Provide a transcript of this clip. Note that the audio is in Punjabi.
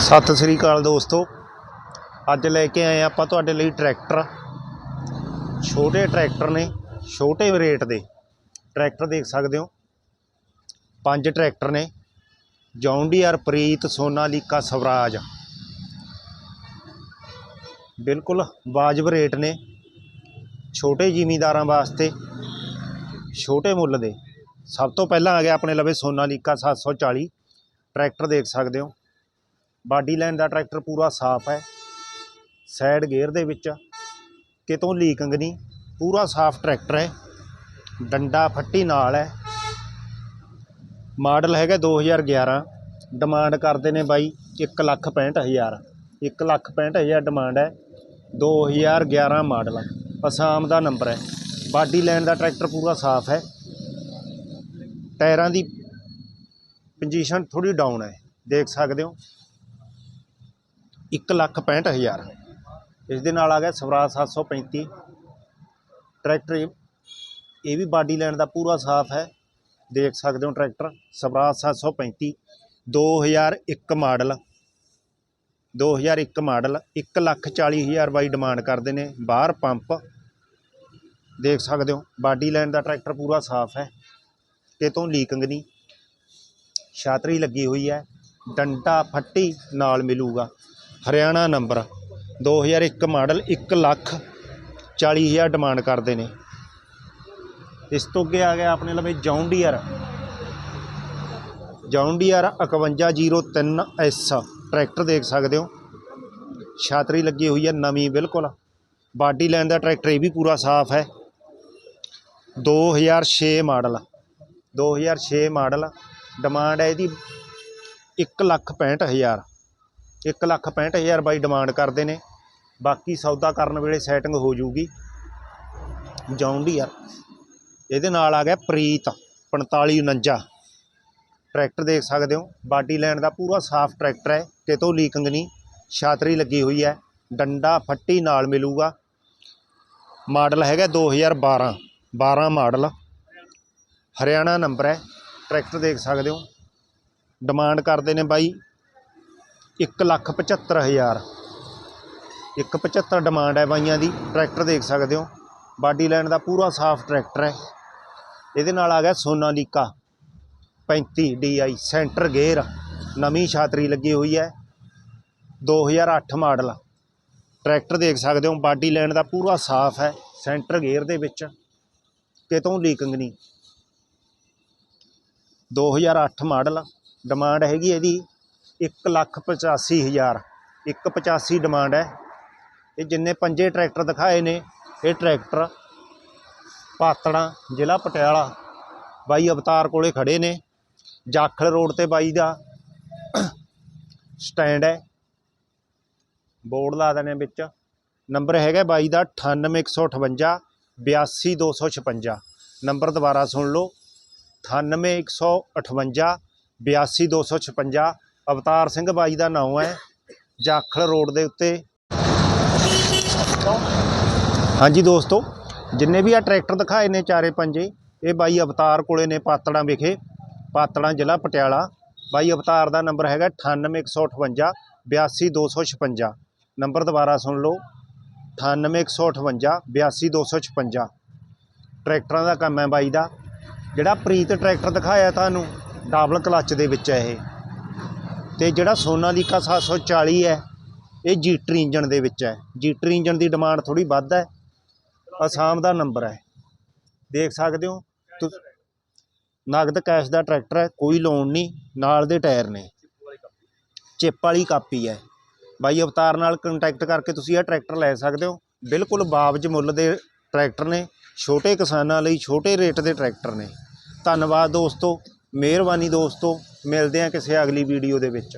ਸਤਿ ਸ੍ਰੀ ਅਕਾਲ ਦੋਸਤੋ। ਅੱਜ ਲੈ ਕੇ ਆਏ ਆਪਾਂ ਤੁਹਾਡੇ ਲਈ ਟਰੈਕਟਰ। ਛੋਟੇ ਟਰੈਕਟਰ ਨੇ, ਛੋਟੇ ਰੇਟ ਦੇ। ਟਰੈਕਟਰ ਦੇਖ ਸਕਦੇ ਹੋ। ਪੰਜ ਟਰੈਕਟਰ ਨੇ। John Deere Preet Sonalika Swaraj. ਬਿਲਕੁਲ ਵਾਜਬ ਰੇਟ ਨੇ। ਛੋਟੇ ਜ਼ਿਮੀਂਦਾਰਾਂ ਵਾਸਤੇ, ਛੋਟੇ ਮੁੱਲ ਦੇ। ਸਭ ਤੋਂ ਪਹਿਲਾਂ ਆ ਗਿਆ ਆਪਣੇ ਲਵੇ ਸੋਨਾਲੀਕਾ 740 ਟਰੈਕਟਰ ਦੇਖ ਸਕਦੇ ਹੋ। ਬਾਡੀ ਲਾਈਨ ਦਾ ਟਰੈਕਟਰ ਪੂਰਾ ਸਾਫ਼ ਹੈ। ਸਾਈਡ ਗੇਅਰ ਦੇ ਵਿੱਚ ਕਿਤੋਂ ਲੀਕਿੰਗ ਨਹੀਂ, ਪੂਰਾ ਸਾਫ਼ ਟਰੈਕਟਰ ਹੈ। ਡੰਡਾ ਫੱਟੀ ਨਾਲ ਹੈ। ਮਾਡਲ ਹੈਗਾ 2011 ਡਿਮਾਂਡ ਕਰਦੇ ਨੇ ਬਾਈ 165000 165000 ਡਿਮਾਂਡ ਹੈ। 2011 ਮਾਡਲ। ਅਸਾਮ ਦਾ ਨੰਬਰ ਹੈ। ਬਾਡੀ ਲਾਈਨ ਦਾ ਟਰੈਕਟਰ ਪੂਰਾ ਸਾਫ਼ ਹੈ। ਟਾਇਰਾਂ ਦੀ ਪੋਜੀਸ਼ਨ ਥੋੜੀ ਡਾਊਨ ਹੈ। ਦੇਖ ਸਕਦੇ ਹੋ। 165000 ਇਸ ਦੇ ਨਾਲ ਆ ਗਿਆ ਸਵਰਾਜ 735 ਟਰੈਕਟਰ ਇਹ ਵੀ ਬਾਡੀ ਲਾਈਨ ਦਾ ਪੂਰਾ ਸਾਫ਼ ਹੈ। ਦੇਖ ਸਕਦੇ ਹੋ ਟਰੈਕਟਰ, ਸਵਰਾਜ 735 2001 ਮਾਡਲ। 2001 ਮਾਡਲ 140000 ਬਾਈ ਡਿਮਾਂਡ ਕਰਦੇ ਨੇ, ਬਾਹਰ ਪੰਪ। ਦੇਖ ਸਕਦੇ ਹੋ, ਬਾਡੀ ਲਾਈਨ ਦਾ ਟਰੈਕਟਰ ਪੂਰਾ ਸਾਫ਼ ਹੈ। ਕਿਤੋਂ ਲੀਕਿੰਗ ਨਹੀਂ। ਛਾਤਰੀ ਲੱਗੀ ਹੋਈ ਹੈ। ਡੰਡਾ ਫੱਟੀ ਨਾਲ ਮਿਲੂਗਾ। ਹਰਿਆਣਾ ਨੰਬਰ 2001 ਮਾਡਲ 1 ਲੱਖ 40 ਹਜ਼ਾਰ ਡਿਮਾਂਡ ਕਰਦੇ ਨੇ। ਇਸ ਤੋਂ ਅੱਗੇ ਆ ਗਿਆ ਆਪਣੇ ਲਵੇ John Deere John Deere 5103S tractor ਦੇਖ ਸਕਦੇ ਹੋ। ਛਾਤਰੀ ਲੱਗੀ ਹੋਈ ਹੈ ਨਵੀਂ ਬਿਲਕੁਲ। ਬਾਡੀ ਲਾਈਨ ਦਾ ਟਰੈਕਟਰ ਇਹ ਵੀ ਪੂਰਾ ਸਾਫ਼ ਹੈ। 2006 ਮਾਡਲ। 2006 ਮਾਡਲ। ਡਿਮਾਂਡ ਹੈ ਇਹਦੀ 1 ਲੱਖ 65000 1 ਲੱਖ 65000 ਬਾਈ ਡਿਮਾਂਡ ਕਰਦੇ ਨੇ। ਬਾਕੀ ਸੌਦਾ ਕਰਨ ਵੇਲੇ ਸੈਟਿੰਗ ਹੋ ਜੂਗੀ। ਜੌਂਡੀਅਰ ਇਹਦੇ ਨਾਲ ਆ ਗਿਆ ਪ੍ਰੀਤ 4549 ਟਰੈਕਟਰ ਦੇਖ ਸਕਦੇ ਹੋ। ਬਾਡੀ ਲਾਈਨ ਦਾ ਪੂਰਾ ਸਾਫ਼ ਟਰੈਕਟਰ ਹੈ। ਕਿਤੋਂ ਲੀਕਿੰਗ ਨਹੀਂ। ਛਾਤਰੀ ਲੱਗੀ ਹੋਈ ਹੈ। ਡੰਡਾ, ਫੱਟੀ ਨਾਲ ਮਿਲੂਗਾ। ਮਾਡਲ ਹੈਗਾ 2012 12 ਮਾਡਲ। ਹਰਿਆਣਾ ਨੰਬਰ ਹੈ। ਟਰੈਕਟਰ ਦੇਖ ਸਕਦੇ ਹੋ। ਡਿਮਾਂਡ ਕਰਦੇ ਨੇ ਬਾਈ 175000 175 ਡਿਮਾਂਡ ਹੈ ਬਾਈਆਂ ਦੀ। ਟਰੈਕਟਰ ਦੇਖ ਸਕਦੇ ਹੋ। ਬਾਡੀ ਲਾਈਨ ਦਾ ਪੂਰਾ ਸਾਫ਼ ਟਰੈਕਟਰ ਹੈ। ਇਹਦੇ ਨਾਲ ਆ ਗਿਆ ਸੋਨਾਲੀਕਾ। 35 DI centre gear. ਨਵੀਂ ਛਾਤਰੀ ਲੱਗੀ ਹੋਈ ਹੈ। 2008 ਮਾਡਲ। ਟਰੈਕਟਰ ਦੇਖ ਸਕਦੇ ਹੋ। ਬਾਡੀ ਲਾਈਨ ਦਾ ਪੂਰਾ ਸਾਫ਼ ਹੈ। ਸੈਂਟਰ ਗੇਅਰ ਦੇ ਵਿੱਚ। ਕਿਤੋਂ ਲੀਕਿੰਗ ਨਹੀਂ। 2008 ਮਾਡਲ। ਡਿਮਾਂਡ ਹੈਗੀ ਇਹਦੀ। 185000 185 ਡਿਮਾਂਡ ਹੈ। ਇਹ ਜਿੰਨੇ ਪੰਜੇ ਟਰੈਕਟਰ ਦਿਖਾਏ ਨੇ, ਇਹ ਟਰੈਕਟਰ ਪਾਤੜਾਂ ਜ਼ਿਲ੍ਹਾ ਪਟਿਆਲਾ। ਬਾਈ ਅਵਤਾਰ ਕੋਲੇ ਖੜੇ ਨੇ। ਜਾਖਲ ਰੋਡ ਤੇ ਬਾਈ ਦਾ ਸਟੈਂਡ ਹੈ। ਬੋਰਡ ਲਾ ਦਿੰਦੇ ਵਿੱਚ। ਨੰਬਰ ਹੈਗਾ ਬਾਈ ਦਾ 98158 82256 ਨੰਬਰ ਦੁਬਾਰਾ ਸੁਣ ਲਓ। 98158 82256 ਅਵਤਾਰ ਸਿੰਘ ਬਾਈ ਦਾ ਨਾਮ ਹੈ, ਜਾਖਲ ਰੋਡ ਦੇ ਉੱਤੇ। ਹਾਂਜੀ ਦੋਸਤੋ, ਜਿੰਨੇ ਵੀ ਆ ਟਰੈਕਟਰ ਦਿਖਾਏ ਨੇ ਚਾਰੇ ਪੰਜੇ, ਇਹ ਬਾਈ ਅਵਤਾਰ ਕੋਲੇ ਨੇ ਪਾਤੜਾਂ ਵਿਖੇ ਪਾਤੜਾਂ ਜ਼ਿਲ੍ਹਾ ਪਟਿਆਲਾ। ਬਾਈ ਅਵਤਾਰ ਦਾ ਨੰਬਰ ਹੈਗਾ 98158 82256 ਨੰਬਰ ਦੁਬਾਰਾ ਸੁਣ ਲਓ 98158 82256 ਟਰੈਕਟਰਾਂ ਦਾ ਕੰਮ ਹੈ ਬਾਈ ਦਾ। ਜਿਹੜਾ ਪ੍ਰੀਤ ਟਰੈਕਟਰ ਦਿਖਾਇਆ ਤੁਹਾਨੂੰ, ਡਬਲ ਕਲੱਚ ਦੇ ਵਿੱਚ ਹੈ ਇਹ। ਤੇ ਜਿਹੜਾ ਸੋਨਾਲੀਕਾ 740 ਹੈ, ਇਹ ਜੀਟਰ ਇੰਜਨ ਦੇ ਵਿੱਚ ਹੈ। ਜੀਟਰ ਇੰਜਨ ਦੀ ਡਿਮਾਂਡ ਥੋੜੀ ਵੱਧ ਹੈ। ਅਸਾਮ ਦਾ ਨੰਬਰ ਹੈ। ਦੇਖ ਸਕਦੇ ਹੋ, ਤੁ- ਨਗਦ ਕੈਸ਼ ਦਾ ਟਰੈਕਟਰ ਹੈ, ਕੋਈ ਲੋਨ ਨਹੀਂ, ਨਾਲ ਦੇ ਟਾਇਰ ਨੇ। ਚਿੱਪ ਵਾਲੀ ਕਾਪੀ ਹੈ। ਬਾਈ, ਅਵਤਾਰ ਨਾਲ ਕੰਟੈਕਟ ਕਰਕੇ ਤੁਸੀਂ ਇਹ ਟਰੈਕਟਰ ਲੈ ਸਕਦੇ ਹੋ। ਬਿਲਕੁਲ ਬਾਵਜ ਮੁੱਲ ਦੇ ਟਰੈਕਟਰ ਨੇ, ਛੋਟੇ ਕਿਸਾਨਾਂ ਲਈ ਛੋਟੇ ਰੇਟ ਦੇ ਟਰੈਕਟਰ ਨੇ। ਧੰਨਵਾਦ ਦੋਸਤੋ। ਮਿਹਰਬਾਨੀ ਦੋਸਤੋ ਮਿਲਦੇ ਹਾਂ ਕਿਸੇ ਅਗਲੀ ਵੀਡੀਓ ਦੇ ਵਿੱਚ।